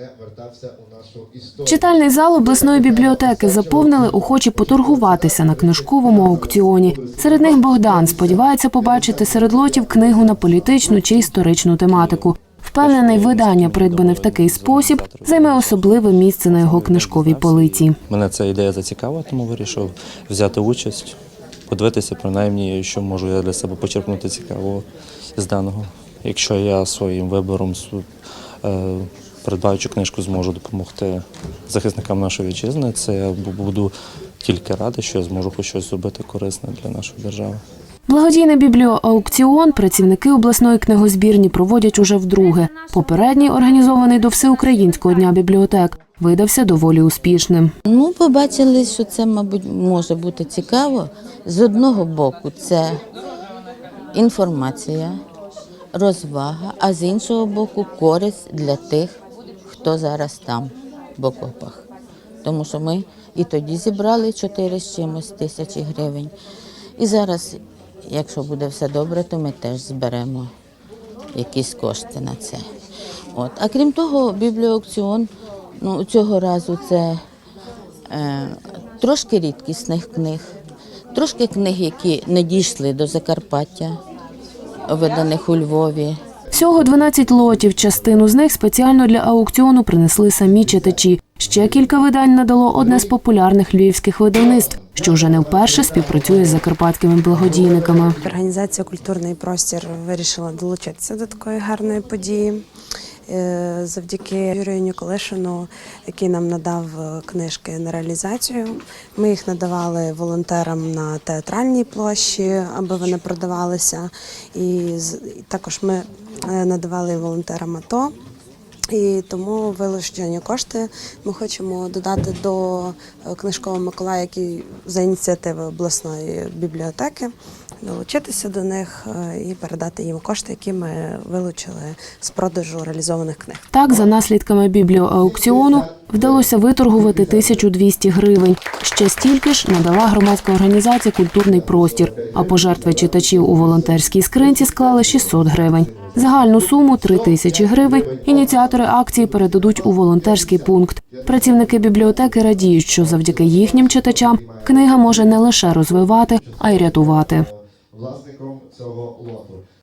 не вертався у нашу історію. Читальний зал обласної бібліотеки заповнили охочі поторгуватися на книжковому аукціоні. Серед них Богдан сподівається побачити серед лотів книгу на політичну чи історичну тематику. Впевнений, видання, придбане в такий спосіб, займе особливе місце на його книжковій полиці. Мене ця ідея зацікавила, тому вирішив взяти участь, подивитися, принаймні, що можу я для себе почерпнути цікавого з даного. Якщо я своїм вибором придбаючи книжку, зможу допомогти захисникам нашої вітчизни, це я буду тільки радий, що я зможу хоч щось зробити корисне для нашої держави. Благодійний бібліоаукціон працівники обласної книгозбірні проводять уже вдруге. Попередній, організований до Всеукраїнського дня бібліотек, видався доволі успішним. Ну, побачили, що це, мабуть, може бути цікаво. З одного боку, це інформація, розвага, а з іншого боку, користь для тих, хто зараз там, в окопах. Тому що ми і тоді зібрали 4 з чимось тисячі гривень. І зараз, якщо буде все добре, то ми теж зберемо якісь кошти на це. От. А крім того, бібліоаукціон ну, цього разу це е, трошки рідкісних книг, трошки книг, які не дійшли до Закарпаття, виданих у Львові. Всього 12 лотів. Частину з них спеціально для аукціону принесли самі читачі. Ще кілька видань надало одне з популярних львівських видавництв, що вже не вперше співпрацює з закарпатськими благодійниками. Організація Культурний простір вирішила долучитися до такої гарної події. Е, Завдяки Юрію Ніколишину, який нам надав е, книжки на реалізацію. Ми їх надавали волонтерам на театральній площі, аби вони продавалися. І також ми надавали волонтерам АТО. І тому вилучені кошти ми хочемо додати до е, книжкового Миколая, який за ініціативи обласної бібліотеки, долучитися до них е, і передати їм кошти, які ми вилучили з продажу реалізованих книг. Так, за наслідками бібліоаукціону вдалося виторгувати 1200 гривень. Ще стільки ж надала громадська організація Культурний простір, а пожертви читачів у волонтерській скринці склали 600 гривень. Загальну суму 3 тисячі гривень ініціатори акції передадуть у волонтерський пункт. Працівники бібліотеки радіють, що завдяки їхнім читачам книга може не лише розвивати, а й рятувати. власником цього лоту.